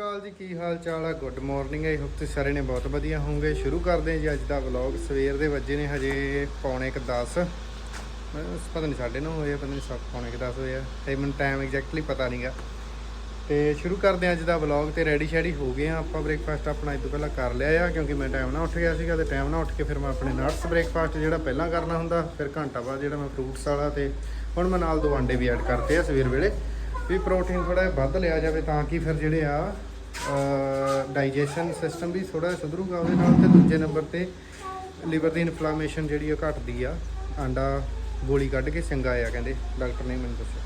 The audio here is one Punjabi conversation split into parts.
ਅਕਾਲ ਜੀ, ਕੀ ਹਾਲ ਚਾਲ ਆ? ਗੁੱਡ ਮਾਰਨਿੰਗ ਆਈ ਹੋਪ ਤੁਸੀਂ ਸਾਰੇ ਨੇ ਬਹੁਤ ਵਧੀਆ ਹੋਵੋਗੇ। ਸ਼ੁਰੂ ਕਰਦੇ ਹਾਂ ਜੀ ਅੱਜ ਦਾ ਵਲੌਗ ਸਵੇਰ ਦੇ ਵੱਜੇ ਨੇ ਹਜੇ ਪੌਣੇ ਕੁ 10 ਮੈਂ ਪਤਾ ਨਹੀਂ ਸਾਡੇ ਨੂੰ ਹੋਏ ਪਤਾ ਨਹੀਂ ਸੱਤ, ਪੌਣੇ ਕੁ 10 ਹੋਇਆ ਆ। ਤੇ ਮੈਨੂੰ ਟਾਈਮ ਐਗਜ਼ੈਕਟਲੀ ਪਤਾ ਨਹੀਂਗਾ ਤੇ ਸ਼ੁਰੂ ਕਰਦੇ ਹਾਂ ਅੱਜ ਦਾ ਵਲੌਗ ਤੇ ਰੈਡੀ ਸ਼ੈਡੀ ਹੋ ਗਏ ਆ। ਆਪਾਂ ਬ੍ਰੇਕਫਾਸਟ ਆਪਣਾ ਇਸ ਤੋਂ ਪਹਿਲਾਂ ਕਰ ਲਿਆ ਆ, ਕਿਉਂਕਿ ਮੈਂ ਟਾਈਮ ਨਾਲ ਉੱਠ ਗਿਆ ਸੀਗਾ ਤੇ ਟਾਈਮ ਨਾਲ ਉੱਠ ਕੇ ਫਿਰ ਮੈਂ ਆਪਣੇ ਨਟਸ ਬ੍ਰੇਕਫਾਸਟ ਜਿਹੜਾ ਪਹਿਲਾਂ ਕਰਨਾ ਹੁੰਦਾ, ਫਿਰ ਘੰਟਾ ਬਾਅਦ ਜਿਹੜਾ ਮੈਂ ਫਰੂਟਸ ਵਾਲਾ ਤੇ ਹੁਣ ਮੈਂ ਨਾਲ ਦੋ ਆਂਡੇ ਵੀ ਐਡ ਕਰਤੇ ਆ ਸਵੇਰ ਵੇਲੇ। ਵੀ ਪ੍ਰੋਟੀਨ ਥੋੜਾ ਜਿਹਾ ਵੱਧ ਲਿਆ ਜਾਵੇ ਤਾਂ ਕਿ ਫਿਰ ਜਿਹੜੇ ਆ ਡਾਈਜੈਸ਼ਨ ਸਿਸਟਮ ਵੀ ਥੋੜਾ ਸੁਧਰੂਗਾ, ਉਹਦੇ ਨਾਲ ਤੇ ਦੂਜੇ ਨੰਬਰ ਤੇ ਲਿਵਰ ਦੀ ਇਨਫਲੇਮੇਸ਼ਨ ਜਿਹੜੀ ਉਹ ਘਟਦੀ ਆ। ਆਂਡਾ ਗੋਲੀ ਕੱਢ ਕੇ ਚੰਗਾ ਆ ਕਹਿੰਦੇ ਡਾਕਟਰ ਨੇ ਮੈਨੂੰ ਦੱਸਿਆ।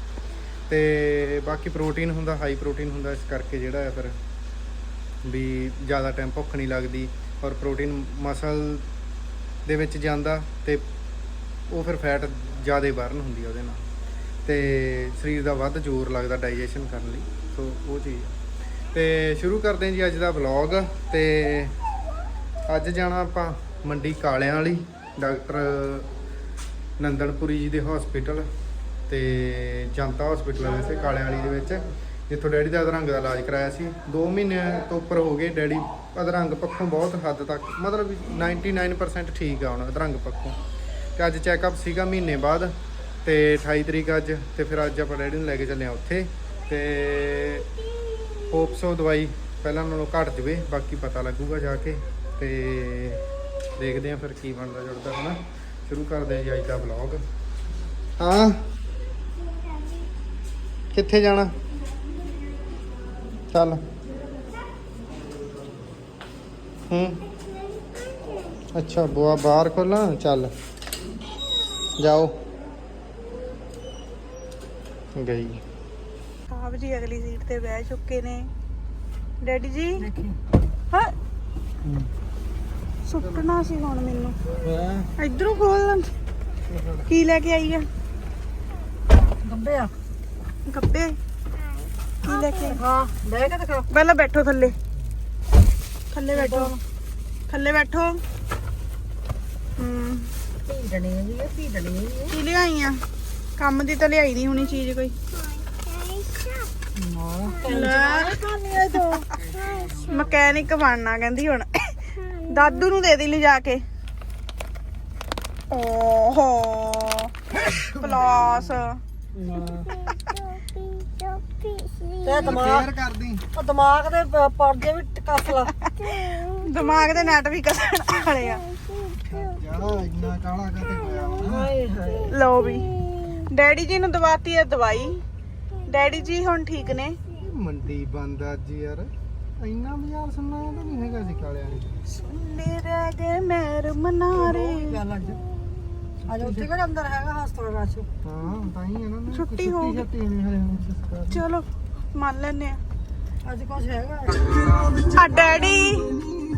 ਤੇ ਬਾਕੀ ਪ੍ਰੋਟੀਨ ਹੁੰਦਾ ਹਾਈ ਪ੍ਰੋਟੀਨ ਹੁੰਦਾ, ਇਸ ਕਰਕੇ ਜਿਹੜਾ ਆ ਫਿਰ ਵੀ ਜ਼ਿਆਦਾ ਟਾਈਮ ਭੁੱਖ ਨਹੀਂ ਲੱਗਦੀ ਔਰ ਪ੍ਰੋਟੀਨ ਮਸਲ ਦੇ ਵਿੱਚ ਜਾਂਦਾ ਤੇ ਉਹ ਫਿਰ ਫੈਟ ਜ਼ਿਆਦਾ ਬਰਨ ਹੁੰਦੀ ਆ ਉਹਦੇ ਨਾਲ। ਤੇ ਸਰੀਰ ਦਾ ਵੱਧ ਜ਼ੋਰ ਲੱਗਦਾ ਡਾਈਜੈਸ਼ਨ ਕਰਨ ਲਈ, ਸੋ ਉਹ ਚੀਜ਼ ਤੇ ਸ਼ੁਰੂ ਕਰਦੇ ਹਾਂ ਜੀ ਅੱਜ ਦਾ ਵਲੌਗ ਤੇ ਅੱਜ ਜਾਣਾ ਆਪਾਂ ਮੰਡੀ ਕਾਲਿਆਂ ਵਾਲੀ, ਡਾਕਟਰ ਨੰਦਨਪੁਰੀ ਜੀ ਦੇ ਹਸਪੀਟਲ ਤੇ ਜਨਤਾ ਹਸਪੀਟਲ ਵੈਸੇ ਕਾਲਿਆਂ ਵਾਲੀ ਦੇ ਵਿੱਚ, ਜਿੱਥੋਂ ਡੈਡੀ ਦਾ ਅਧਰੰਗ ਦਾ ਇਲਾਜ ਕਰਾਇਆ ਸੀ। 2 ਮਹੀਨੇ ਤੋਂ ਉੱਪਰ ਹੋ ਗਏ ਡੈਡੀ ਅਧਰੰਗ ਪੱਖੋਂ ਬਹੁਤ ਹੱਦ ਤੱਕ, ਮਤਲਬ ਵੀ 99% ਠੀਕ ਆ ਹੁਣ ਅਧਰੰਗ ਪੱਖੋਂ। ਤੇ ਅੱਜ ਚੈੱਕਅਪ ਸੀਗਾ ਮਹੀਨੇ ਬਾਅਦ ਤੇ 28 ਤਰੀਕ ਅੱਜ, ਤੇ ਫਿਰ ਅੱਜ ਆਪਾਂ ਡੈਡੀ ਨੂੰ ਲੈ ਕੇ ਚੱਲੇ ਆ ਉੱਥੇ। ਤੇ ਹੋਪਸੋ ਦਵਾਈ ਪਹਿਲਾਂ ਨਾਲੋਂ ਘਟ ਜਵੇ, ਬਾਕੀ ਪਤਾ ਲੱਗੂਗਾ ਜਾ ਕੇ, ਤੇ ਦੇਖਦੇ ਆ ਫਿਰ ਕੀ ਬਣਦਾ ਜੁੜਦਾ, ਹਨਾ? ਸ਼ੁਰੂ ਕਰਦੇ ਆ ਜੀ ਅੱਜ ਦਾ ਵਲੌਗ ਹਾਂ। ਕਿੱਥੇ ਜਾਣਾ? ਚੱਲ। ਹੂੰ। ਅੱਛਾ, ਬੁਆ ਬਾਹਰ ਖੋਲਾਂ? ਚੱਲ। ਜਾਓ। ਗਈ। ਸਾਹਿਬ ਜੀ ਅਗਲੀ ਸੀਟ ਤੇ ਬਹਿ ਚੁੱਕੇ ਨੇ। ਡੈਡੀ ਜੀ? ਹਾਂ। ਸੁੱਟਣਾ ਸੀ ਹੁਣ ਮੈਨੂੰ। ਇਧਰੋਂ ਖੋਲ ਕੀ ਲੈ ਕੇ ਆਈ ਆ? ਗੱਬੇ। ਆ ਗੱਪੇ ਕੀ ਲੈ ਕੇ? ਹਾਂ ਲੈ ਕੇ ਦਿਖਾ। ਪਹਿਲਾਂ ਬੈਠੋ ਥੱਲੇ। ਥੱਲੇ ਬੈਠੋ। ਥੱਲੇ ਬੈਠੋ। ਹੂੰ। ਭੀੜਣੀ ਵੀ ਹੈ ਭੀੜਣੀ ਵੀ ਹੈ ਕੀ ਲਿਆਈਆਂ ਕੰਮ ਦੀ ਤਾਂ ਲਿਆਈ ਨਹੀਂ ਹੋਣੀ ਚੀਜ਼ ਕੋਈ। ਮਕੈਨਿਕ ਬਣਨਾ ਕਹਿੰਦੀ ਹੁਣ। ਦਾਦੂ ਨੂੰ ਦੇ ਦੇ ਲਈ ਜਾ ਕੇ। ਓਹੋ। ਪਲਾਸ। ਤੇ ਦਿਮਾਗ ਕਰਦੀ। ਉਹ ਦਿਮਾਗ ਦੇ ਪਰਦੇ ਵੀ ਕੱਸ ਲਾ। ਦਿਮਾਗ ਦੇ ਨਟ ਵੀ ਕੱਸਣ ਵਾਲੇ ਆ। ਜਾਣਾ ਇੰਨਾ ਕਾਲਾ ਕਾਤੇ ਹੋਇਆ ਵਾ ਹਾਏ ਹਾਏ। ਲਓ ਵੀ। ਡੈਡੀ ਜੀ ਨੂੰ ਦਵਾਤੀ ਹੈ ਦਵਾਈ। ਡੈਡੀ ਜੀ ਹੁਣ ਠੀਕ ਨੇ। ਮੰਡੀ ਬੰਦ ਅੱਜ ਯਾਰ। ਇੰਨਾ ਬਾਜ਼ਾਰ ਸੁਣਨਾ ਤਾਂ ਨਹੀਂ ਹੈਗਾ ਸੀ ਕਾਲਿਆਂ ਨੇ। ਸੁਣਨੇ ਰਹਿ ਗਏ ਮੈਰ ਮਨਾਰੇ। ਗੱਲ ਅੱਜ? ਅੱਜ ਉੱਥੇ ਕਿਹੜਾ ਅੰਦਰ ਹੈਗਾ ਹਸਪਤਾਲ ਰਸ਼ ਹਾਂ ਤਾਂ ਹੀ ਹੈ ਨਾ ਛੁੱਟੀ ਹੋ ਗਈ। ਛੁੱਟੀ ਨਹੀਂ ਹਲੇ ਹੁਣ ਦੀ। ਚਲੋ ਮੰਨ ਲੈਨੇ ਆ ਅੱਜ ਕੁਝ ਹੈਗਾ? ਆ ਡੈਡੀ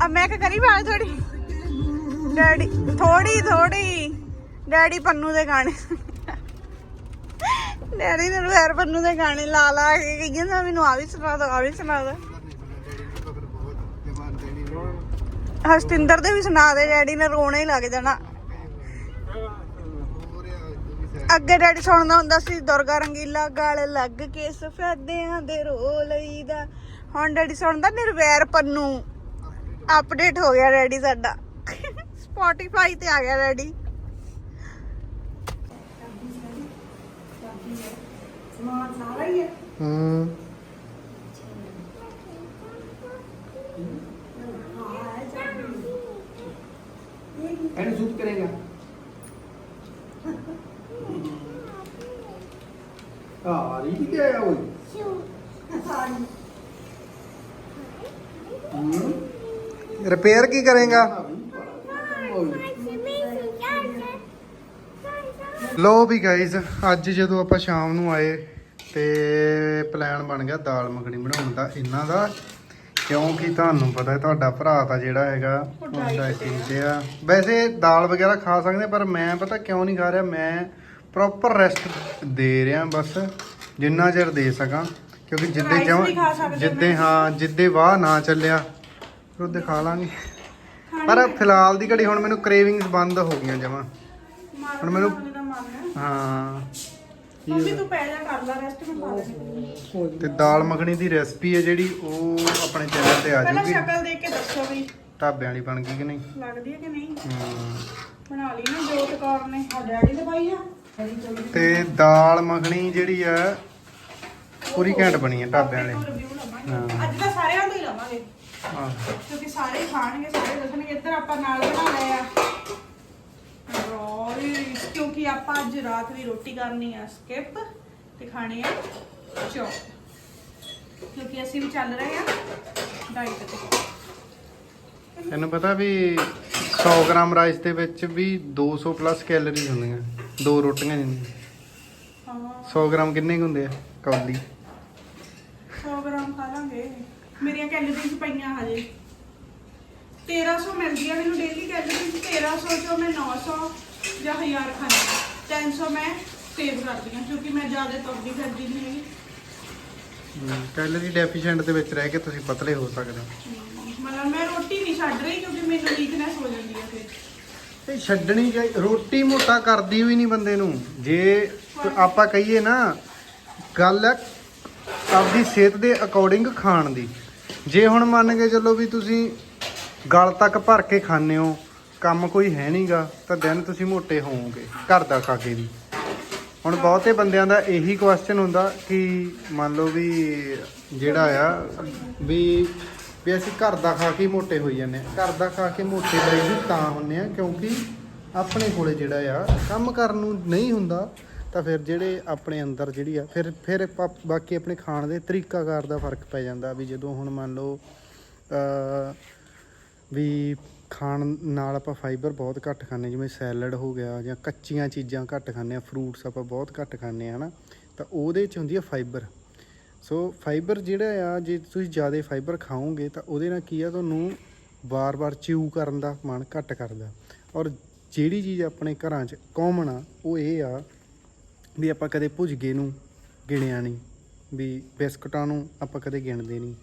ਆ ਮੈਂ ਕਿ ਕਰੀ ਬਾਤ ਥੋੜੀ ਡੈਡੀ ਥੋੜੀ ਥੋੜੀ ਡੈਡੀ ਪੰਨੂ ਦੇ ਗਾਣੇ। ਡੈਡੀ ਨੇ ਫੇਰ ਪੰਨੂ ਦੇ ਗਾਣੇ ਲਾ ਲਾ ਕੇ ਕਹੀ ਜਾਂਦਾ ਮੈਨੂੰ ਆ ਵੀ ਸੁਣਾ ਦੋ, ਆ ਵੀ ਸੁਣਾ ਦੋ। ਹਸਤਿੰਦਰ ਦੇ ਵੀ ਸੁਣਾ ਦੇ, ਡੈਡੀ ਨੇ ਰੋਣਾ ਹੀ ਲੱਗ ਜਾਣਾ। ਅੱਗੇ ਡੈਡੀ ਸੁਣਦਾ ਹੁੰਦਾ ਸੀ, ਦੁਰਗਾ ਰੰਗੀਲਾ ਗਲ ਲੱਗ ਕੇ ਸਫੈਦਿਆਂ ਦੇ ਰੋ ਲਈਦਾ ਹੁਣ ਡੈਡੀ ਸੁਣਦਾ, ਨਿਰਵੈਰ ਪੰਨੂ। ਅਪਡੇਟ ਹੋ ਗਿਆ ਡੈਡੀ ਸਾਡਾ। ਸਪੋਟੀਫਾਈ ਤੇ ਆ ਗਿਆ ਡੈਡੀ। ਹੂੰ ਇਹਨੂੰ ਸ਼ੂਟ ਕਰੇਗਾ। ਆ ਰੀ ਕੀ ਹੈ ਓਏ? ਰਿਪੇਅਰ ਕੀ ਕਰੇਗਾ? ਲੋ ਵੀ ਗਾਇਜ਼ ਅੱਜ ਜਦੋਂ ਆਪਾਂ ਸ਼ਾਮ ਨੂੰ ਆਏ ਤੇ ਪਲਾਨ ਬਣ ਗਿਆ ਦਾਲ ਮੱਖਣੀ ਬਣਾਉਣ ਦਾ ਇਹਨਾਂ ਦਾ। ਕਿਉਂਕਿ ਤੁਹਾਨੂੰ ਪਤਾ ਹੈ ਤੁਹਾਡਾ ਭਰਾ ਤਾਂ ਜਿਹੜਾ ਹੈਗਾ ਉਹ ਡਾਈਟਿੰਗ ਤੇ ਆ। ਵੈਸੇ ਦਾਲ ਵਗੈਰਾ ਖਾ ਸਕਦੇ ਪਰ ਮੈਂ ਪਤਾ ਕਿਉਂ ਨਹੀਂ ਖਾ ਰਿਹਾ ਮੈਂ ਪ੍ਰੋਪਰ ਰੈਸਟ ਦੇ ਰਿਹਾ ਬਸ ਜਿੰਨਾ ਚਿਰ ਦੇ ਸਕਾਂ। ਕਿਉਂਕਿ ਜਿੱਦੇ Rice ਵੀ ਖਾ ਜਮਾਂ ਸਕਦੇ ਜਿੱਦੇ ਹਾਂ ਜਿੱਦੇ ਵਾਹ ਨਾ ਚੱਲਿਆ ਫਿਰ ਉਹਦੇ ਖਾ ਲਾਂਗੇ। ਪਰ ਫਿਲਹਾਲ ਦੀ ਘੜੀ ਹੁਣ ਮੈਨੂੰ ਕ੍ਰੇਵਿੰਗਸ ਬੰਦ ਹੋ ਗਈਆਂ ਜਮਾਂ। ਹੁਣ ਮੈਨੂੰ ਹਾਂ। ਮੰਮੀ ਤੂੰ ਪੈ ਜਾ ਕਰ ਲੈ ਰੈਸਟ ਮੈਂ ਪਾ ਲੈਣੀ ਤੇ ਦਾਲ ਮੱਖਣੀ ਦੀ ਰੈਸਪੀ ਹੈ ਜਿਹੜੀ ਉਹ ਆਪਣੇ ਚੈਨਲ ਤੇ ਆ ਪਹਿਲਾਂ ਜਾਊਗੀ ਸ਼ਕਲ ਦੇਖ ਕੇ ਦੱਸੋ ਵੀ। ਢਾਬਿਆਂ ਵਾਲੀ ਬਣ ਗਈ ਕਿ ਨਹੀਂ? ਲੱਗਦੀ ਹੈ ਕਿ ਨਹੀਂ? ਹਮ। ਬਣਾ ਲਈ ਨਾ ਜੋਤ ਕੌਰ ਨੇ ਆ ਡੈਡੀ ਨੇ ਪਾਈ ਆ। ਡੈਡੀ ਚੋਲੀ ਤੇ ਦਾਲ ਮੱਖਣੀ ਜਿਹੜੀ ਆ ਪੂਰੀ ਘੈਂਟ ਬਣੀ ਹੈ ਢਾਬਿਆਂ ਵਾਲੀ। ਰਿਵਿਊ ਲਵਾਂਗੇ। ਹਾਂ। ਅੱਜ ਤਾਂ ਸਾਰਿਆਂ ਤੋਂ ਹੀ ਲਵਾਂਗੇ। ਆਹ, ਕਿਉਂਕਿ ਸਾਰੇ ਹੀ ਖਾਣਗੇ ਸਾਰੇ ਦੱਸਣਗੇ ਇੱਧਰ ਆਪਾਂ ਨਾਲ ਬਣਾ ਲਏ ਆ। ਰੋਲ ਕਿਉਂਕਿ ਆਪਾਂ ਅੱਜ ਰਾਤ ਦੀ ਰੋਟੀ ਕਰਨੀ ਆ ਸਕਿਪ ਤੇ ਖਾਣੇ ਆ ਚੌਪ ਕਿਉਂਕਿ ਅਸੀਂ ਵੀ ਚੱਲ ਰਹੇ ਆ ਡਾਈਟ ਤੇ। ਤੈਨੂੰ ਪਤਾ ਵੀ 100 ਗ੍ਰਾਮ ਰਾਈਸ ਦੇ ਵਿੱਚ ਵੀ 200 ਪਲੱਸ ਕੈਲਰੀਜ਼ ਹੁੰਦੀਆਂ ਦੋ ਰੋਟੀਆਂ ਜਿੰਨੀਆਂ। ਹਾਂ। 100 ਗ੍ਰਾਮ ਕਿੰਨੇ ਹੁੰਦੇ ਆ ਕੌਲੀ? 100 ਗ੍ਰਾਮ ਖਾ ਲਾਂਗੇ। ਮੇਰੀਆਂ ਕੈਲਰੀਜ਼ ਪਈਆਂ ਹਜੇ। 1300 ਮਿਲਦੀ ਆ ਮੈਨੂੰ ਡੇਲੀ ਕੈਲਰੀਜ਼ 1300 ਚੋਂ ਮੈਂ 900 ਜਾਂ 1000 ਖਾਂਦੀ ਹਾਂ 300 ਮੈਂ ਸੇਵ ਕਰਦੀ ਹਾਂ ਕਿਉਂਕਿ ਮੈਂ ਜ਼ਿਆਦਾ ਤੁਰਦੀ ਫਿਰਦੀ ਨਹੀਂ ਹੈਗੀ। ਕੈਲਰੀ ਡੈਫੀਸ਼ੀਐਂਟ ਦੇ ਵਿੱਚ ਰਹਿ ਕੇ ਤੁਸੀਂ ਪਤਲੇ ਹੋ ਸਕਦੇ ਹੋ। ਮਤਲਬ ਮੈਂ ਰੋਟੀ ਨਹੀਂ ਛੱਡ ਰਹੀ ਕਿਉਂਕਿ ਮੈਨੂੰ ਵੀਕਨੈਸ ਹੋ ਜਾਂਦੀ ਹੈ ਫਿਰ। ਇਹ ਛੱਡਣੀ ਚਾਹੀ ਰੋਟੀ ਮੋਟਾ ਕਰਦੀ ਹੋਈ ਨਹੀਂ ਬੰਦੇ ਨੂੰ। ਜੇ ਆਪਾਂ ਕਹੀਏ ਨਾ ਗੱਲ ਹੈ ਆਪਦੀ ਸਿਹਤ ਦੇ ਅਕੋਰਡਿੰਗ ਖਾਣ ਦੀ। ਜੇ ਹੁਣ ਮੰਨ ਕੇ ਚੱਲੋ ਵੀ ਤੁਸੀਂ ਗਲ ਤੱਕ ਭਰ ਕੇ ਖਾਂਦੇ ਹੋ। ਕੰਮ ਕੋਈ ਹੈ ਨਹੀਂਗਾ ਤਾਂ ਦਿਨ ਤੁਸੀਂ ਮੋਟੇ ਹੋਵੋਗੇ, ਘਰ ਦਾ ਖਾ ਕੇ ਵੀ। ਹੁਣ ਬਹੁਤੇ ਬੰਦਿਆਂ ਦਾ ਇਹੀ ਕੁਐਸਚਨ ਹੁੰਦਾ ਕਿ ਮੰਨ ਲਓ ਵੀ ਜਿਹੜਾ ਆ, ਵੀ ਵੀ ਅਸੀਂ ਘਰ ਦਾ ਖਾ ਕੇ ਹੀ ਮੋਟੇ ਹੋਈ ਜਾਂਦੇ ਆ ਘਰ ਦਾ ਖਾ ਕੇ ਮੋਟੇ ਲਈ ਵੀ ਤਾਂ ਹੁੰਨੇ ਆ ਕਿਉਂਕਿ ਆਪਣੇ ਕੋਲੇ ਜਿਹੜਾ ਆ, ਕੰਮ ਕਰਨ ਨੂੰ ਨਹੀਂ ਹੁੰਦਾ, ਤਾਂ ਫਿਰ ਜਿਹੜੇ ਆਪਣੇ ਅੰਦਰ ਜਿਹੜੀ ਆ, ਫਿਰ ਫਿਰ ਪਾ- ਬਾਕੀ ਆਪਣੇ ਖਾਣ ਦੇ ਤਰੀਕਾਕਾਰ ਦਾ ਫ਼ਰਕ ਪੈ ਜਾਂਦਾ ਵੀ ਜਦੋਂ ਹੁਣ ਮੰਨ ਲਓ ਵੀ ਖਾਣ ਨਾਲ ਆਪਾਂ ਫਾਈਬਰ ਬਹੁਤ ਘੱਟ ਖਾਂਦੇ ਜਿਵੇਂ ਸੈਲਡ ਹੋ ਗਿਆ ਜਾਂ ਕੱਚੀਆਂ ਚੀਜ਼ਾਂ ਘੱਟ ਖਾਂਦੇ ਆ ਫਰੂਟਸ ਆਪਾਂ ਬਹੁਤ ਘੱਟ ਖਾਂਦੇ ਆ ਹਨਾ? ਤਾਂ ਉਹਦੇ ਚ ਹੁੰਦੀ ਆ ਫਾਈਬਰ ਸੋ ਫਾਈਬਰ ਜਿਹੜਾ ਆ, ਜੇ ਤੁਸੀਂ ਜ਼ਿਆਦਾ ਫਾਈਬਰ ਖਾਓਗੇ ਤਾਂ ਉਹਦੇ ਨਾਲ ਕੀ ਆ, ਤੁਹਾਨੂੰ ਵਾਰ-ਵਾਰ ਚਿਊ ਕਰਨ ਦਾ ਮਨ ਘੱਟ ਕਰਦਾ। ਔਰ ਜਿਹੜੀ ਚੀਜ਼ ਆਪਣੇ ਘਰਾਂ 'ਚ ਕਾਮਨ ਆ, ਉਹ ਇਹ ਆ ਵੀ ਆਪਾਂ ਕਦੇ ਭੁਜਗੇ ਨੂੰ ਗਿਣਿਆ ਨਹੀਂ, ਵੀ ਬਿਸਕਟਾਂ ਨੂੰ ਆਪਾਂ ਕਦੇ ਗਿਣਦੇ ਨਹੀਂ,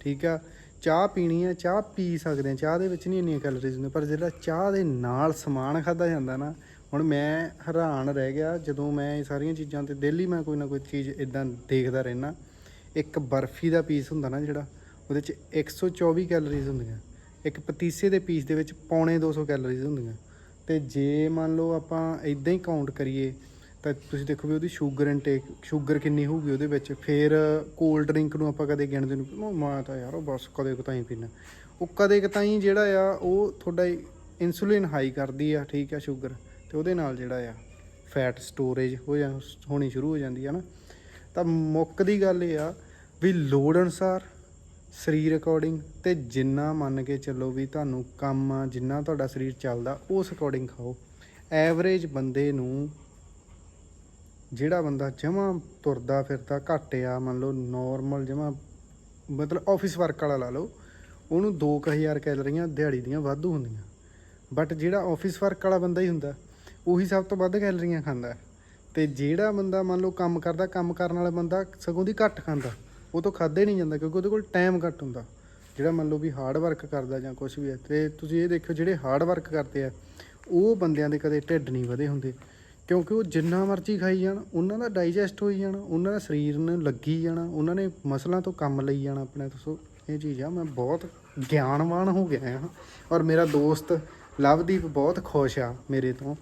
ਠੀਕ ਆ? ਚਾਹ ਪੀਣੀ ਆ, ਚਾਹ ਪੀ ਸਕਦੇ ਆ। ਚਾਹ ਦੇ ਵਿੱਚ ਨਹੀਂ ਇੰਨੀਆਂ ਕੈਲਰੀਜ਼ ਹੁੰਦੀਆਂ, ਪਰ ਜਿਹੜਾ ਚਾਹ ਦੇ ਨਾਲ ਸਮਾਨ ਖਾਦਾ ਜਾਂਦਾ ਨਾ, ਹੁਣ ਮੈਂ ਹੈਰਾਨ ਰਹਿ ਗਿਆ, ਜਦੋਂ ਮੈਂ ਇਹ ਸਾਰੀਆਂ ਚੀਜ਼ਾਂ ਤੇ ਡੇਲੀ ਮੈਂ ਕੋਈ ਨਾ ਕੋਈ ਚੀਜ਼ ਇਦਾਂ ਦੇਖਦਾ ਰਹਿਣਾ ਇੱਕ ਬਰਫੀ ਦਾ ਪੀਸ ਹੁੰਦਾ ਨਾ ਜਿਹੜਾ, ਉਹਦੇ ਚ 124 ਕੈਲਰੀਜ਼ ਹੁੰਦੀਆਂ। ਇੱਕ ਪਤੀਸੇ ਦੇ ਪੀਸ ਦੇ ਵਿੱਚ ਪੌਣੇ 200 ਕੈਲਰੀਜ਼ ਹੁੰਦੀਆਂ। ਤੇ ਜੇ ਮੰਨ ਲਓ ਆਪਾਂ ਇਦਾਂ ਹੀ ਕਾਊਂਟ ਕਰੀਏ ਤਾਂ ਤੁਸੀਂ ਦੇਖੋ ਵੀ ਉਹਦੀ ਸ਼ੂਗਰ ਇਨਟੇਕ ਸ਼ੂਗਰ ਕਿੰਨੀ ਹੋਊਗੀ ਉਹਦੇ ਵਿੱਚ। ਫਿਰ ਕੋਲਡ ਡਰਿੰਕ ਨੂੰ ਆਪਾਂ ਕਦੇ ਗਿਣਦੇ ਨੂੰ, ਉਹ ਮੈਂ ਤਾਂ ਯਾਰ ਉਹ ਬਸ ਕਦੇ ਕੁ ਤਾਂ ਹੀ ਪੀਣਾ ਉਹ ਕਦੇ ਕੁ ਤਾਂ ਹੀ ਜਿਹੜਾ ਆ, ਉਹ ਤੁਹਾਡਾ ਇਨਸੂਲਿਨ ਹਾਈ ਕਰਦੀ ਆ, ਠੀਕ ਆ ਸ਼ੂਗਰ, ਤੇ ਉਹਦੇ ਨਾਲ ਜਿਹੜਾ ਆ ਫੈਟ ਸਟੋਰੇਜ ਹੋ ਜਾ, ਹੋਣੀ ਸ਼ੁਰੂ ਹੋ ਜਾਂਦੀ ਆ ਨਾ ਤਾਂ ਮੁੱਕ ਦੀ ਗੱਲ ਇਹ ਆ ਵੀ ਲੋੜ ਅਨੁਸਾਰ ਸਰੀਰ ਅਕੋਰਡਿੰਗ ਤੇ ਜਿੰਨਾ ਮੰਨ ਕੇ ਚੱਲੋ ਵੀ ਤੁਹਾਨੂੰ ਕੰਮ ਆ, ਜਿੰਨਾ ਤੁਹਾਡਾ ਸਰੀਰ ਚੱਲਦਾ, ਉਸ ਅਕੋਰਡਿੰਗ ਖਾਓ। ਐਵਰੇਜ ਬੰਦੇ ਨੂੰ ਜਿਹੜਾ ਬੰਦਾ ਜਮਾ ਤੁਰਦਾ ਫਿਰਦਾ ਘੱਟ ਆ, ਮੰਨ ਲਓ ਨਾਰਮਲ ਜਮਾ, ਮਤਲਬ ਆਫਿਸ ਵਰਕ ਵਾਲਾ ਲਾ ਲਓ, ਉਹਨੂੰ 2000 ਕੈਲਰੀਆਂ ਦਿਹਾੜੀ ਦੀਆਂ ਵਾਧੂ ਹੁੰਦੀਆਂ। ਬਟ ਜਿਹੜਾ ਆਫਿਸ ਵਰਕ ਵਾਲਾ ਬੰਦਾ ਹੀ ਹੁੰਦਾ, ਉਹੀ ਸਭ ਤੋਂ ਵੱਧ ਕੈਲਰੀਆਂ ਖਾਂਦਾ। ਹੈ। ਤੇ ਜਿਹੜਾ ਬੰਦਾ ਮੰਨ ਲਓ ਕੰਮ ਕਰਦਾ, ਕੰਮ ਕਰਨ ਵਾਲਾ ਬੰਦਾ ਸਗੋਂ ਦੀ ਘੱਟ ਖਾਂਦਾ। ਉਹ ਤੋਂ ਖਾਦੇ ਨਹੀਂ ਜਾਂਦਾ ਕਿਉਂਕਿ ਉਹਦੇ ਕੋਲ ਟਾਈਮ ਘੱਟ ਹੁੰਦਾ। ਜਿਹੜਾ ਮੰਨ ਲਓ ਵੀ ਹਾਰਡ ਵਰਕ ਕਰਦਾ ਜਾਂ ਕੁਝ ਵੀ ਹੈ, ਤੇ ਤੁਸੀਂ ਇਹ ਦੇਖੋ ਜਿਹੜੇ ਹਾਰਡ ਵਰਕ ਕਰਦੇ ਆ, ਉਹ ਬੰਦਿਆਂ ਦੇ ਕਦੇ ਢਿੱਡ ਨਹੀਂ ਵਧੇ ਹੁੰਦੇ। ਕਿਉਂਕਿ ਉਹ ਜਿੰਨਾ ਮਰਜ਼ੀ ਖਾਈ ਜਾਣ, ਉਹਨਾਂ ਦਾ ਡਾਈਜੈਸਟ ਹੋਈ ਜਾਣਾ, ਉਹਨਾਂ ਦਾ ਸਰੀਰ ਨੂੰ ਲੱਗੀ ਜਾਣਾ, ਉਹਨਾਂ ਨੇ ਮਸਲਾਂ ਤੋਂ ਕੰਮ ਲਈ ਜਾਣਾ ਆਪਣੇ ਤੋਂ। ਸੋ ਇਹ ਚੀਜ਼ ਆ, ਮੈਂ ਬਹੁਤ ਗਿਆਨਵਾਨ ਹੋ ਗਿਆ ਹਾਂ ਔਰ ਮੇਰਾ ਦੋਸਤ ਲਵਦੀਪ ਬਹੁਤ ਖੁਸ਼ ਆ ਮੇਰੇ ਤੋਂ।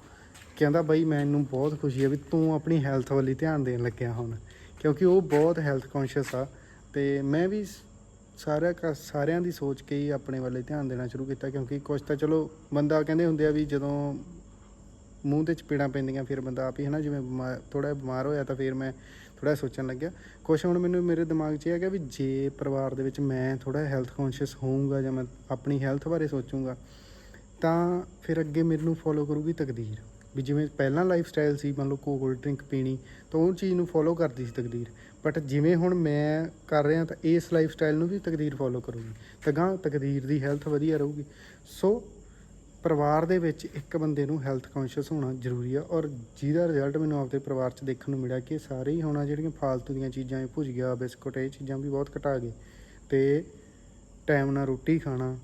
ਕਹਿੰਦਾ, ਬਾਈ, ਮੈਨੂੰ ਬਹੁਤ ਖੁਸ਼ੀ ਆ ਵੀ ਤੂੰ ਆਪਣੀ ਹੈਲਥ ਵੱਲ ਧਿਆਨ ਦੇਣ ਲੱਗਿਆ ਹੁਣ, ਕਿਉਂਕਿ ਉਹ ਬਹੁਤ ਹੈਲਥ ਕੌਨਸ਼ੀਅਸ ਆ ਤੇ ਮੈਂ ਵੀ ਸਾਰਿਆਂ ਕਾ, ਸਾਰਿਆਂ ਦੀ ਸੋਚ ਕੇ ਹੀ ਆਪਣੇ ਵੱਲ ਧਿਆਨ ਦੇਣਾ ਸ਼ੁਰੂ ਕੀਤਾ, ਕਿਉਂਕਿ ਕੁਝ ਤਾਂ ਚਲੋ ਬੰਦਾ ਕਹਿੰਦੇ ਹੁੰਦੇ ਆ ਵੀ ਜਦੋਂ ਮੂੰਹ ਤੇ ਚਪੇੜਾਂ ਪੈਂਦੀਆਂ, ਫਿਰ ਬੰਦਾ ਆਪ ਹੀ ਹਨਾ, ਜਿਵੇਂ ਥੋੜਾ ਬਿਮਾਰ ਹੋਇਆ ਤਾਂ ਫਿਰ ਮੈਂ ਥੋੜਾ ਸੋਚਣ ਲੱਗਿਆ। ਕੁਛ ਹੁਣ ਮੈਨੂੰ, ਮੇਰੇ ਦਿਮਾਗ 'ਚ ਇਹ ਹੈਗਾ ਵੀ ਜੇ ਪਰਿਵਾਰ ਦੇ ਵਿੱਚ ਮੈਂ ਥੋੜਾ ਹੈਲਥ ਕੌਨਸ਼ੀਅਸ ਹੋਊਂਗਾ ਜਾਂ ਮੈਂ ਆਪਣੀ ਹੈਲਥ ਬਾਰੇ ਸੋਚੂੰਗਾ, ਤਾਂ ਫਿਰ ਅੱਗੇ ਮੈਨੂੰ ਫੋਲੋ ਕਰੂਗੀ ਤਕਦੀਰ। ਵੀ ਜਿਵੇਂ ਪਹਿਲਾਂ ਲਾਈਫ ਸਟਾਈਲ ਸੀ, ਮੰਨ ਲਓ ਕੋਲਡ ਡਰਿੰਕ ਪੀਣੀ, ਤਾਂ ਉਹ ਚੀਜ਼ ਨੂੰ ਫੋਲੋ ਕਰਦੀ ਸੀ ਤਕਦੀਰ। ਬਟ ਜਿਵੇਂ ਹੁਣ ਮੈਂ ਕਰ ਰਿਹਾ ਤਾਂ ਇਸ ਲਾਈਫ ਸਟਾਈਲ ਨੂੰ ਵੀ ਤਕਦੀਰ ਫੋਲੋ ਕਰੂਗੀ। ਤਾਂ ਗਾਂ ਤਕਦੀਰ ਦੀ ਹੈਲਥ ਵਧੀਆ ਰਹੂਗੀ। ਸੋ ਪਰਿਵਾਰ ਦੇ ਵਿੱਚ ਇੱਕ ਬੰਦੇ ਨੂੰ ਹੈਲਥ ਕੌਨਸ਼ੀਅਸ ਹੋਣਾ ਜ਼ਰੂਰੀ ਆ ਔਰ ਜਿਹਦਾ ਰਿਜ਼ਲਟ ਮੈਨੂੰ ਆਪਦੇ ਪਰਿਵਾਰ 'ਚ ਦੇਖਣ ਨੂੰ ਮਿਲਿਆ ਕਿ ਸਾਰੇ ਹੀ ਹੋਣਾ ਜਿਹੜੀਆਂ ਫਾਲਤੂ ਦੀਆਂ ਚੀਜ਼ਾਂ, ਇਹ ਭੁੱਜ ਗਿਆ ਬਿਸਕੁਟ, ਇਹ ਚੀਜ਼ਾਂ ਵੀ ਬਹੁਤ ਘਟਾ ਗਏ ਤੇ ਟਾਈਮ ਨਾਲ ਰੋਟੀ ਖਾਣਾ।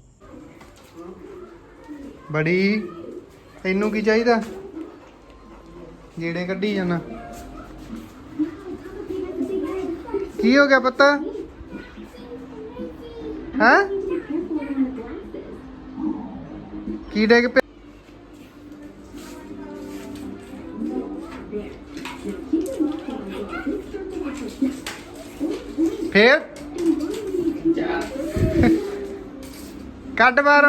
ਬੜੀ, ਤੈਨੂੰ ਕੀ ਚਾਹੀਦਾ? ਜਿਹੜੇ ਕੱਢੀ ਜਾਣਾ। ਕੀ ਹੋ ਗਿਆ ਪਤਾ? ਹਾਂ? ਕੀ ਡਿੱਗ ਪਿਆ? ਫੇਰ? ਕੱਢ ਬਾਹਰ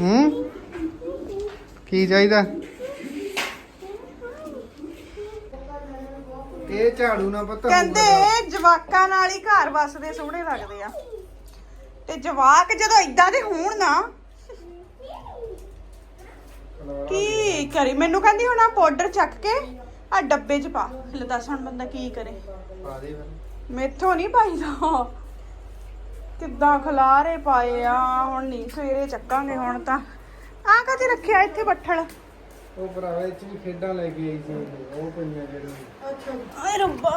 ਹੂੰ? ਕੀ ਚਾਹੀਦਾ? ਇਹ ਝਾੜੂ ਨਾ ਪਤਾ। ਕਹਿੰਦੇ ਜਵਾਕਾਂ ਨਾਲ ਹੀ ਘਰ ਵਸਦੇ ਸੋਹਣੇ ਲੱਗਦੇ ਆ। ਤੇ ਜਵਾਕ ਜਦੋਂ ਇਦਾਂ ਦੇ ਹੋਣ ਨਾ ਕੀ ਕਰੀ ਮੈਨੂੰ ਕਹਿੰਦੀ ਹੁਣ ਆ ਪਾਊਡਰ ਚੱਕ ਕੇ ਆ ਡੱਬੇ 'ਚ ਪਾ। ਲੈ ਦੱਸ ਹੁਣ ਬੰਦਾ ਕੀ ਕਰੇ। ਪਾ ਦੇ ਫਿਰ। ਮੈਥੋਂ ਨਹੀਂ ਪਾਈਦਾ ਕਿੱਦਾਂ ਖਲਾਰੇ ਪਾਏ ਆ? ਹੁਣ ਨਹੀਂ ਸਵੇਰੇ ਚੱਕਾਂਗੇ ਹੁਣ ਤਾਂ। ਆ ਕਦੇ ਰੱਖਿਆ ਇੱਥੇ ਬੱਠਲ? ਉਹ ਭਰਾਵਾ ਇਹ ਚ ਵੀ ਖੇਡਾਂ ਲੈ ਕੇ ਆਈ ਸੀ ਉਹ। ਪਈਆਂ ਜਿਹੜੀਆਂ। ਅੱਛਾ ਆਏ ਰੱਬਾ।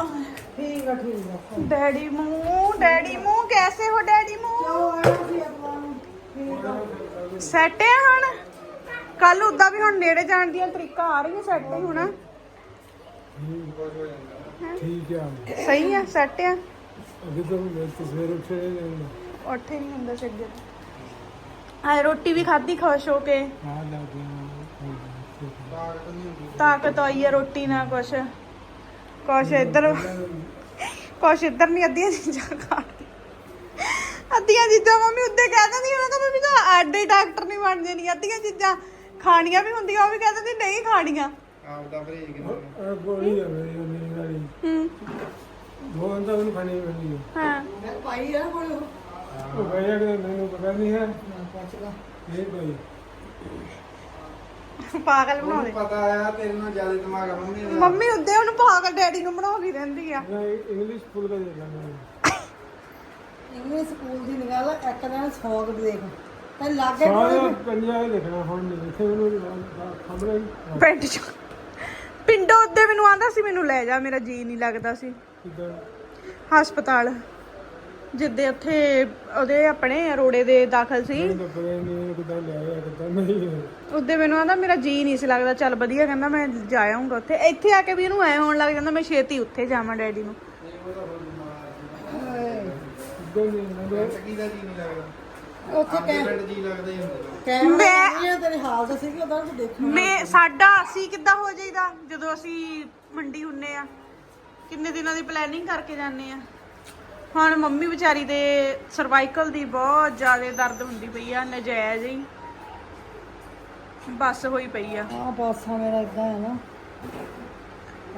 ਠੀਕ ਆ ਠੀਕ ਆ। ਡੈਡੀ ਮੂੰਹ ਡੈਡੀ ਮੂੰਹ ਕੈਸੇ ਹੋ ਡੈਡੀ ਮੂੰਹ? ਸੈੱਟ ਆ ਹੁਣ? ਕੱਲ ਉਦਾਂ ਵੀ ਹੁਣ ਨੇੜੇ ਜਾਣ ਦੀਆਂ ਤਰੀਕਾ ਆ ਰਹੀਆਂ ਸੈੱਟ ਹੀ ਹੋਣਾ। ਠੀਕ ਆ ਸਹੀ ਆ ਸੈੱਟ ਆ। ਅੱਗੇ ਤਾਂ ਮੈਂ ਸਵੇਰ ਉੱਠੇ ਜਾਂਦਾ। ਉੱਠੇ ਨਹੀਂ ਹੁੰਦਾ ਸੀ ਅੱਗੇ ਆਏ ਰੋਟੀ ਵੀ ਖਾਧੀ ਖੁਸ਼ ਹੋ ਕੇ। ਤਾਕਤ ਨਹੀਂ ਹੁੰਦੀ। ਤਾਕਤ ਆਈ ਆ ਰੋਟੀ ਨਾਲ ਕੁਛ। ਕੁਛ ਇੱਧਰ ਕੁਛ ਇੱਧਰ ਨਹੀਂ ਅੱਧੀਆਂ ਚੀਜ਼ਾਂ ਖਾਣੀ ਅੱਧੀਆਂ ਚੀਜ਼ਾਂ ਮੰਮੀ ਉੱਤੇ ਕਹਿ ਦਿੰਦੀ ਮੈਂ ਤਾਂ ਮੰਮੀ ਤਾਂ ਆਡੇ ਡਾਕਟਰ ਨਹੀਂ ਬਣ ਜਾਣੀ ਅੱਧੀਆਂ ਚੀਜ਼ਾਂ ਖਾਣੀਆਂ ਵੀ ਹੁੰਦੀਆਂ ਉਹ ਵੀ ਕਹਿ ਦਿੰਦੀ ਨਹੀਂ ਖਾਣੀਆਂ। ਆਪਦਾ ਪਰਹੇਜ ਕਿੰਨਾ ਆ ਗੋਲੀ ਆ ਮੇਰੀ ਉਹ ਵਾਲੀ। ਹੂੰ। ਉਹ ਅੰਦਰ ਮੈਨੂੰ ਖਾਣੀ ਪੈਂਦੀ ਹੈ। ਹਾਂ ਪਾਈ ਆ ਕੋਲ। ਉਹ ਭਈਆ ਕਿ ਮੈਨੂੰ ਪਤਾ ਨਹੀਂ ਹੈ। ਪੁੱਛਦਾ ਇਹ ਕੋਈ। ਪਾਗਲ ਬਣਾ ਉਹਨੂੰ ਦੇ ਪਤਾ ਆ ਤੇਰੇ ਨਾਲ ਜ਼ਿਆਦਾ ਦਿਮਾਗ ਆ ਮੰਮੀ ਦਾ। ਮੰਮੀ ਉੱਦੇ ਉਹਨੂੰ ਪਾਗਲ ਡੈਡੀ ਨੂੰ ਬਣਾਉਂਦੀ ਰਹਿੰਦੀ ਆ। ਮੈਂ ਇੰਗਲਿਸ਼ ਸਕੂਲ ਦਾ ਦੇਖ ਲਾਂਗਾ ਇੰਗਲਿਸ਼ ਸਕੂਲ ਦੀ ਨਿਗਾਹ ਇੱਕ ਦਿਨ ਸੌਗ ਦੇਖ। ਤੇ ਲਾਗੇ ਸਾਰੇ ਕੋਲ ਪੰਜਾਬ ਦੇਖਣਾ ਹੁਣ ਨਹੀਂ ਇੱਥੇ ਮੈਨੂੰ ਖਬਰ ਹੈ। ਪਿੰਡ ਚ ਪਿੰਡੋਂ ਉੱਦੇ ਮੈਨੂੰ ਆਂਦਾ ਸੀ ਮੈਨੂੰ ਲੈ ਜਾ ਮੇਰਾ ਜੀ ਨਹੀਂ ਲੱਗਦਾ ਸੀ। ਕਿਦਾਂ? ਹਸਪਤਾਲ। ਜਿੱਦੇ ਉੱਥੇ ਉਹਦੇ ਆਪਣੇ ਰੋੜੇ ਦੇ ਦਾਖਲ ਸੀ। ਨਹੀਂ ਕਿਦਾਂ ਕਿਦਾਂ ਨਹੀਂ। ਉੱਦੇ ਮੈਨੂੰ ਆਂਦਾ ਮੇਰਾ ਜੀ ਨਹੀਂ ਸੀ ਲੱਗਦਾ। ਚੱਲ ਵਧੀਆ ਕਹਿੰਦਾ ਮੈਂ ਜਾ ਆਉਂਗਾ ਉੱਥੇ। ਇੱਥੇ ਆ ਕੇ ਵੀ ਇਹਨੂੰ ਐ ਹੋਣ ਲੱਗ ਜਾਂਦਾ ਮੈਂ ਛੇਤੀ ਉੱਥੇ ਜਾਵਾਂ ਡੈਡੀ ਨੂੰ। ਕਿਦਾਂ ਨਹੀਂ ਮੈਨੂੰ ਸਕੀ ਦਾ ਜੀ ਨਹੀਂ ਲੱਗਦਾ? ਉੱਥੇ ਆਪਦੇ ਕੈ ਪਿੰਡ ਜੀ ਲੱਗਦਾ ਹੀ ਹੁੰਦਾ। ਕੈਮਰਾ ਮੈਂ- ਨਹੀਂ ਤੇਰੀ ਹਾਲਤ ਸੀਗੀ ਉਹਦਾ ਤੂੰ ਦੇਖਣਾ। ਮੈਂ ਸਾਡਾ ਅਸੀਂ ਕਿੱਦਾਂ ਹੋ ਜਾਈਦਾ ਜਦੋਂ ਅਸੀਂ ਮੰਡੀ ਹੁੰਨੇ ਆ। ਕਿੰਨੇ ਦਿਨਾਂ ਦੀ ਪਲੈਨਿੰਗ ਕਰਕੇ ਜਾਂਦੇ ਆ? ਹੁਣ ਮੰਮੀ ਵਿਚਾਰੀ ਦੇ ਸਰਵਾਈਕਲ ਦੀ ਬਹੁਤ ਜ਼ਿਆਦਾ ਦਰਦ ਹੁੰਦੀ ਪਈ ਆ ਨਜਾਇਜ਼ ਹੀ। ਬਸ ਹੋਈ ਪਈ ਆ। ਆ ਪਾਸਾ ਮੇਰਾ ਇਦਾਂ ਹੈ ਨਾ।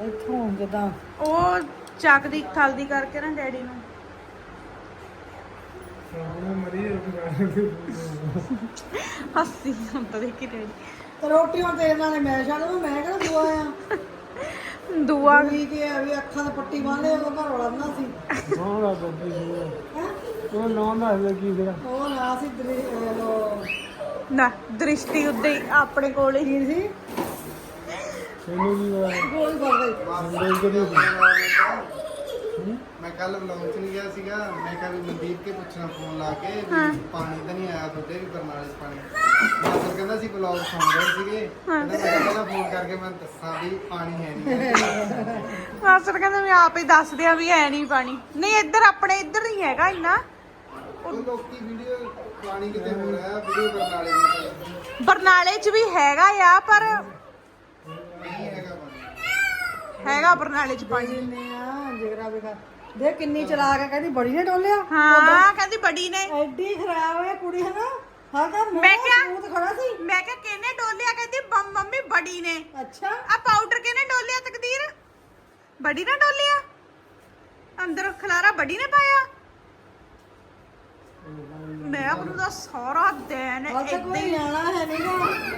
ਇੱਥੋਂ ਜਦਾਂ। ਉਹ ਚੱਕਦੀ ਥਲਦੀ ਕਰਕੇ ਨਾ ਡੈਡੀ ਨੂੰ। ਹੱਸੀ ਹੁੰਦਾ ਦੇਖੀ ਡੈਡੀ। ਤੇ ਰੋਟੀਆਂ ਤੇਰੇ ਨਾਲ ਮੈਂ ਛੱਡ ਦੂੰ ਮੈਂ ਕਿਹੜਾ ਦੁਆ ਆ? ਦੁਆ ਵੀ ਕਿ ਆ ਵੀ ਅੱਖਾਂ ਦਾ ਪੱਟੀ ਬੰਨ੍ਹ ਲਿਆ ਉਹ ਘਰ ਵਾਲਾ ਨਾ ਸੀ। ਹਾਂ ਦਾ ਬੱਬੀ ਜੀ ਹੈਂ? ਉਹ ਨਾਂ ਦੱਸ ਕੀ ਸੀਗਾ ਉਹ ਨਾ ਸੀ ਦਰੀ ਉਹ ਨਾ ਦ੍ਰਿਸ਼ਟੀ ਉੱਦੇ ਹੀ ਆਪਣੇ ਕੋਲ ਹੀ। ਸੀ? ਮੈਨੂੰ ਪਤਾ? ਗੋਲ ਕਰ ਗਈ ਅੰਦਰ ਕਿਹਦੇ ਮੈਂ ਕੱਲ ਵਲੌਗ ਚ ਨਹੀਂ ਗਿਆ ਸੀਗਾ ਮੈਂ ਕਿਹਾ ਵੀ ਮਨਦੀਪ ਕੇ ਪੁੱਛਣਾ ਫੋਨ ਲਾ ਕੇ ਵੀ ਪਾਣੀ ਤਾਂ ਨਹੀਂ ਆਇਆ ਤੁਹਾਡੇ ਵੀ ਬਰਨਾਲੇ ਚ ਪਾਣੀ। ਮਾਸਟਰ ਕਹਿੰਦਾ ਸੀ ਵਲੌਗ ਸੁਣ ਰਹੇ ਸੀਗੇ ਕਹਿੰਦਾ ਮੈਂ ਕਿਹਾ ਪਹਿਲਾਂ ਫੋਨ ਕਰਕੇ ਮੈਂ ਦੱਸਾਂ ਵੀ ਪਾਣੀ ਹੈ ਨਹੀਂ। ਮਾਸਟਰ ਕਹਿੰਦਾ ਮੈਂ ਆਪ ਹੀ ਦੱਸ ਦਿਆਂ ਵੀ ਐ ਨਹੀਂ ਪਾਣੀ। ਨਹੀਂ ਇੱਧਰ ਆਪਣੇ ਇੱਧਰ ਨਹੀਂ ਹੈਗਾ ਇੰਨਾ। ਉਹ ਲੋਕੀ ਵੀਡੀਓ ਪਾਣੀ ਕਿਤੇ ਹੋ ਰਿਹਾ ਵੀਡੀਓ ਬਰਨਾਲੇ ਦੀ ਬਰਨਾਲੇ 'ਚ ਵੀ ਹੈਗਾ ਆ ਪਰ ਨਹੀਂ ਹੈਗਾ ਪਾਣੀ। ਹੈਗਾ ਬਰਨਾਲੇ 'ਚ ਪਾਣੀ। ਜਿੰਨੇ ਆ ਜਿਗਰਾ ਵੀ ਕਰ ਦੇ ਕਿੰਨੀ ਚਲਾ ਕੇ ਕਹਿੰਦੀ ਬੜੀ ਨੇ ਡੋਲਿਆ। ਹਾਂ ਕਹਿੰਦੀ ਬੜੀ ਨੇ। ਐਡੀ ਖਰਾਬ ਹੈ ਕੁੜੀ ਹੈ ਨਾ ਹਾਂ ਕਾ ਮੈਂ ਕਿਹਾ- ਮੂੰਹ ਤੇ ਖੜਾ ਸੀ। ਮੈਂ ਕਿਹਾ ਕਿਹਨੇ ਡੋਲਿਆ ਕਹਿੰਦੀ ਮੰਮੀ ਬੜੀ ਨੇ। ਅੱਛਾ। ਆ ਪਾਊਡਰ ਕਿਹਨੇ ਡੋਲਿਆ ਤਕਦੀਰ? ਬੜੀ ਨੇ ਡੋਲਿਆ। ਅੰਦਰ ਖਲਾਰਾ ਬੜੀ ਨੇ ਪਾਇਆ। ਮੈਂ ਆਪਨੂੰ ਦਾ ਸਾਰਾ ਦਿਨ ਏਦਾਂ ਕੋਈ ਹੀ ਨਿਆਣਾ ਹੈ ਨਹੀਂਗਾ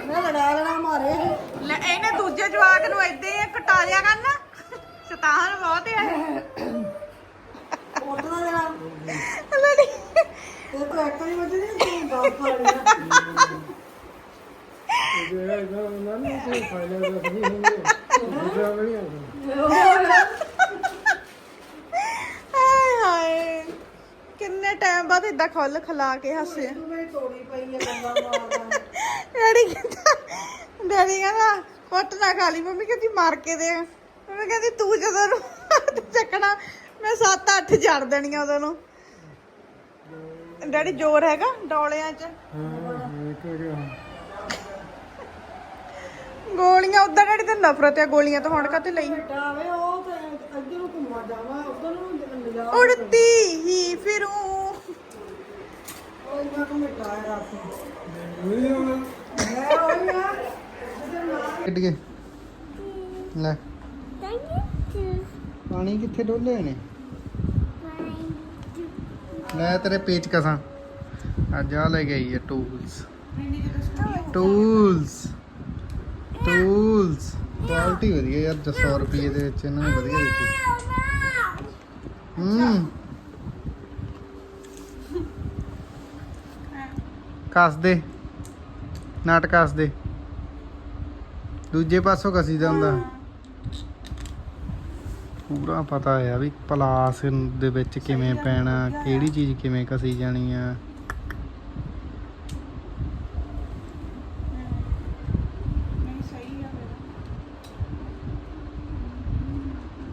ਮੈਂ ਲੜਾ ਲੜਾ ਮਾਰੇ। ਲੈ ਇਹਨੇ ਦੂਜੇ ਜਵਾਕ ਨੂੰ ਏਦਾਂ ਹੀ ਕਟਾ ਲਿਆ ਕਰਨਾ। ਸ਼ੈਤਾਨ ਬਹੁਤ ਹੈ। ਉੱਠਦਾ ਜਰਾ ਲੜੀ ਤੇ ਤੂੰ ਇੱਕ ਨਹੀਂ ਵੱਜਦੀ ਤੂੰ ਦਸ ਫੜ ਲਿਆ। ਜਿਹੜਾ ਇਹਦਾ ਹੁੰਦਾ ਨਾ ਕੋਈ ਫਾਇਦਾ ਦੱਸ ਨਹੀਂ ਹੁੰਦੇ। ਦੂਸਰਾ ਵੀ ਨਹੀਂ ਆਉਂਦਾ ਹਾਏ ਹਾਏ ਕਿੰਨੇ ਟਾਈਮ ਬਾਅਦ ਇਦਾਂ ਖੁੱਲ ਖਲਾ ਕੇ ਹੱਸੇ। ਤੂੰ ਮੇਰੀ ਤੋੜੀ ਪਈ ਹੈ ਗੱਲਾਂ ਮਾਰਦਾ। ਡੈਡੀ ਕਹਿੰਦਾ ਡੈਡੀ ਕਹਿੰਦਾ ਕੁੱਟ ਨਾ ਖਾ ਲਈ। ਮੰਮੀ ਕਹਿੰਦੀ ਮਾਰ ਕੇ ਦੇ। ਮੰਮੀ ਕਹਿੰਦੀ ਤੂੰ ਜਦੋਂ ਨੂੰ ਹੱਥ ਚੱਕਣਾ ਮੈਂ 7-8 ਜੜ ਦੇਣੀਆਂ ਉਦੋਂ ਨੂੰ। ਡੈਡੀ ਜ਼ੋਰ ਹੈਗਾ ਡੋਲਿਆਂ 'ਚ। ਗੋਲੀਆਂ ਉਦਾਂ ਡੈਡੀ ਤੇ ਨਫ਼ਰਤ ਹੈ ਗੋਲੀਆਂ ਤੋਂ ਹੁਣ ਕਾਤੇ ਲਈ? ਟਾਵੇ ਉਹ ਤੇ ਅੱਗੇ ਨੂੰ ਘੁੰਮਾ ਜਾਵਾ ਉਧਰ ਨੂੰ ਲਿਜਾ ਉੜਤੀ ਹੀ ਫਿਰੂ। ਉਹ ਇਹਨਾਂ ਨੂੰ ਮਿਟਾਇਆ ਰਾਤ ਨੂੰ ਨਹੀਂ ਲੈ। ਪਾਣੀ ਕਿੱਥੇ ਡੋਲੇ ਨੇ? ਲੈ ਤੇਰੇ ਪੇਚ ਕਸਾਂ। ਅੱਜ ਆ ਲੈ ਗਈ ਹੈ ਟੂਲਸ ਟੂਲਸ ਟੂਲਸ ਕੁਆਲਿਟੀ ਵਧੀਆ ਯਾਰ 200 ਰੁਪਏ ਦੇ ਵਿੱਚ ਇਹਨਾਂ ਨੇ ਵਧੀਆ ਦਿੱਤੀ। ਹੂੰ। ਕੱਸ ਦੇ। ਨਾਟ ਕੱਸ ਦੇ। ਦੂਜੇ ਪਾਸੋਂ ਕਸੀ ਦਾ ਹੁੰਦਾ। ਪੂਰਾ ਪਤਾ ਆ ਵੀ ਪਲਾਸ ਦੇ ਵਿੱਚ ਕਿਵੇਂ ਪੈਣਾ ਕਿਹੜੀ ਚੀਜ਼ ਕਿਵੇਂ ਕਸੀ ਜਾਣੀ ਆ।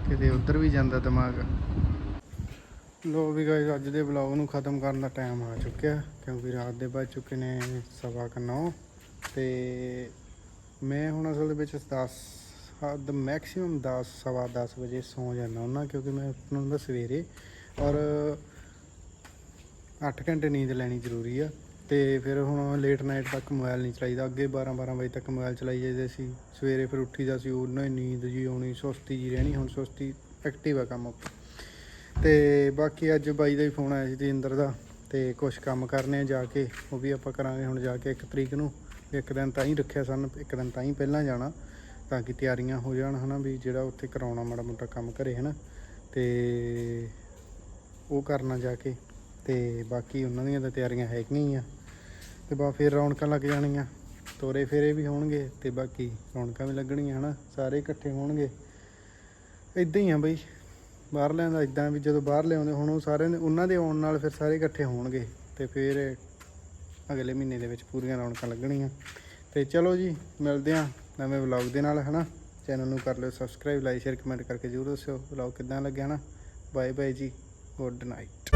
ਕਿਤੇ ਉਧਰ ਵੀ ਜਾਂਦਾ ਦਿਮਾਗ। ਲੋ ਵੀ ਗਾਇਸ ਅੱਜ ਦੇ ਵਲੌਗ ਨੂੰ ਖਤਮ ਕਰਨ ਦਾ ਟਾਈਮ ਆ ਚੁੱਕਿਆ ਕਿਉਂਕਿ ਰਾਤ ਦੇ ਵੱਜ ਚੁੱਕੇ ਨੇ ਸਵਾ ਕੁ ਨੌ ਤੇ ਮੈਂ ਹੁਣ ਅਸਲ ਦੇ ਵਿੱਚ 10 ਹੱਦ ਮੈਕਸਿਮਮ 10 ਸਵਾ 10 ਵਜੇ ਸੌ ਜਾਂਦਾ ਹੁੰਦਾ ਕਿਉਂਕਿ ਮੈਂ ਉੱਠਣਾ ਹੁੰਦਾ ਸਵੇਰੇ ਔਰ 8 ਘੰਟੇ ਨੀਂਦ ਲੈਣੀ ਜ਼ਰੂਰੀ ਆ ਤੇ ਫਿਰ ਹੁਣ ਲੇਟ ਨਾਈਟ ਤੱਕ ਮੋਬਾਈਲ ਨਹੀਂ ਚਲਾਈਦਾ ਅੱਗੇ 12 12 ਵਜੇ ਤੱਕ ਮੋਬਾਈਲ ਚਲਾਈ ਜਾਂਦੇ ਸੀ। ਸਵੇਰੇ ਫਿਰ ਉੱਠੀਦਾ ਸੀ ਉਹਨਾਂ ਹੀ ਨੀਂਦ ਜੀ ਆਉਣੀ, ਸੁਸਤੀ ਜੀ ਰਹਿਣੀ, ਹੁਣ ਸੁਸਤੀ ਐਕਟਿਵ ਆ ਕੰਮ ਤੇ ਬਾਕੀ ਅੱਜ ਬਾਈ ਦਾ ਹੀ ਫੋਨ ਆਇਆ ਸੀ ਤੇਂਦਰ ਦਾ ਤੇ ਕੁਝ ਕੰਮ ਕਰਨੇ ਆ ਜਾ ਕੇ, ਉਹ ਵੀ ਆਪਾਂ ਕਰਾਂਗੇ ਹੁਣ ਜਾ ਕੇ ਇੱਕ ਤਰੀਕ ਨੂੰ। ਇੱਕ ਦਿਨ ਤਾਂ ਹੀ ਰੱਖਿਆ ਸਨ, ਇੱਕ ਦਿਨ ਤਾਂ ਹੀ ਪਹਿਲਾਂ ਜਾਣਾ। ਤਾਂ ਕਿ ਤਿਆਰੀਆਂ ਹੋ ਜਾਣ ਹਨਾ ਵੀ ਜਿਹੜਾ ਉੱਥੇ ਕਰਾਉਣਾ ਮਾੜਾ ਮੋਟਾ ਕੰਮ ਘਰੇ ਹਨਾ। ਤੇ ਉਹ ਕਰਨਾ ਜਾ ਕੇ ਤੇ ਬਾਕੀ ਉਹਨਾਂ ਦੀਆਂ ਤਾਂ ਤਿਆਰੀਆਂ ਹੈਗੀਆਂ ਹੀ ਆ। ਤੇ ਬਾ ਫਿਰ ਰੌਣਕਾਂ ਲੱਗ ਜਾਣੀਆਂ, ਤੋਰੇ ਫੇਰੇ ਵੀ ਹੋਣਗੇ ਤੇ ਬਾਕੀ ਰੌਣਕਾਂ ਵੀ ਲੱਗਣੀਆਂ ਹਨਾ, ਸਾਰੇ ਇਕੱਠੇ ਹੋਣਗੇ। ਇਦਾਂ ਹੀ ਆ ਬਈ, ਬਾਹਰਲਿਆਂ ਦਾ ਇਦਾਂ ਵੀ ਜਦੋਂ ਬਾਹਰ ਲਿਆਉਂਦੇ ਹੁਣ ਉਹ ਸਾਰੇ ਨੇ- ਉਹਨਾਂ ਦੇ ਆਉਣ ਨਾਲ ਫਿਰ ਸਾਰੇ ਇਕੱਠੇ ਹੋਣਗੇ ਤੇ ਫਿਰ ਅਗਲੇ ਮਹੀਨੇ ਦੇ ਵਿੱਚ ਪੂਰੀਆਂ ਰੌਣਕਾਂ ਲੱਗਣੀਆਂ। ਤੇ ਚਲੋ ਜੀ, ਮਿਲਦੇ ਆ ਨਵੇਂ ਵਲੌਗ ਦੇ ਨਾਲ, ਹਨਾ? ਚੈਨਲ ਨੂੰ ਕਰ ਲਿਓ ਸਬਸਕ੍ਰਾਈਬ ਲਾਈਕ ਸ਼ੇਅਰ ਕਮੈਂਟ ਕਰਕੇ ਜਰੂਰ ਦੱਸਿਓ। ਵਲੌਗ ਕਿਦਾਂ ਲੱਗਿਆ ਨਾ bye bye ji good night